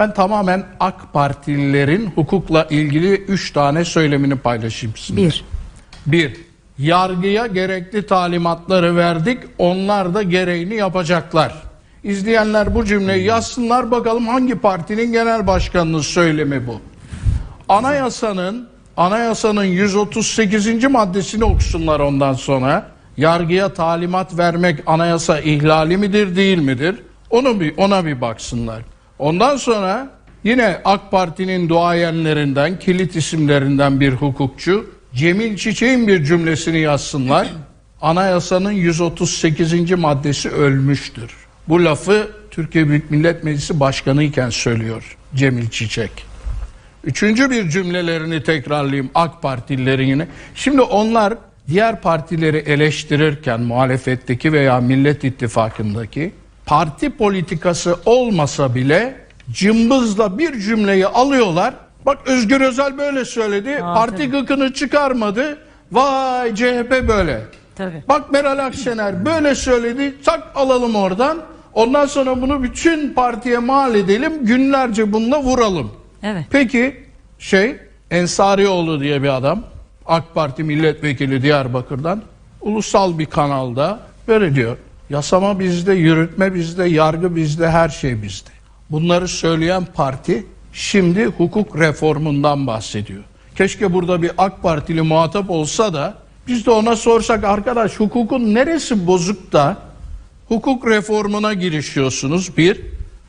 Ben tamamen AK Partililerin hukukla ilgili üç tane söylemini paylaşayım sizinle. Bir. Bir, yargıya gerekli talimatları verdik, onlar da gereğini yapacaklar. İzleyenler bu cümleyi yazsınlar bakalım hangi partinin genel başkanının söylemi bu. Anayasanın anayasanın 138. maddesini okusunlar ondan sonra. Yargıya talimat vermek anayasa ihlali midir değil midir? Onu bir ona bir baksınlar. Ondan sonra yine AK Parti'nin duayenlerinden, kilit isimlerinden bir hukukçu Cemil Çiçek'in bir cümlesini yazsınlar. Anayasanın 138. maddesi ölmüştür. Bu lafı Türkiye Büyük Millet Meclisi Başkanı iken söylüyor Cemil Çiçek. Üçüncü bir cümlelerini tekrarlayayım AK Partililerin yine. Şimdi onlar diğer partileri eleştirirken muhalefetteki veya Millet İttifakı'ndaki parti politikası olmasa bile cımbızla bir cümleyi alıyorlar. Bak Özgür Özel böyle söyledi. parti gıkını çıkarmadı. Vay CHP böyle. Tabii. Bak Meral Akşener böyle söyledi. Tak alalım oradan. Ondan sonra bunu bütün partiye mal edelim. Günlerce bununla vuralım. Evet. Peki şey Ensarioğlu diye bir adam AK Parti milletvekili Diyarbakır'dan ulusal bir kanalda böyle diyor. Yasama bizde, yürütme bizde, yargı bizde, her şey bizde. Bunları söyleyen parti şimdi hukuk reformundan bahsediyor. Keşke burada bir AK Partili muhatap olsa da biz de ona sorsak arkadaş hukukun neresi bozuk da hukuk reformuna girişiyorsunuz bir.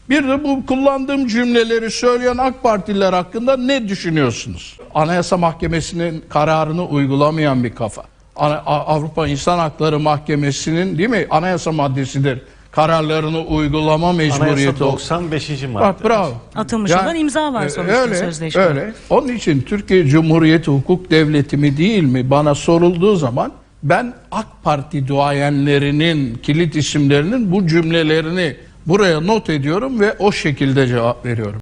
Bir de bu kullandığım cümleleri söyleyen AK Partililer hakkında ne düşünüyorsunuz? Anayasa Mahkemesi'nin kararını uygulamayan bir kafa. Avrupa İnsan Hakları Mahkemesi'nin değil mi anayasa maddesidir. Kararlarını uygulama Anayasa mecburiyeti. o. 95. madde. Bak bravo. Atılmışından imza var e, sonuçta öyle, sözleşme. Öyle. Onun için Türkiye Cumhuriyeti hukuk devleti mi değil mi bana sorulduğu zaman ben AK Parti duayenlerinin kilit isimlerinin bu cümlelerini buraya not ediyorum ve o şekilde cevap veriyorum.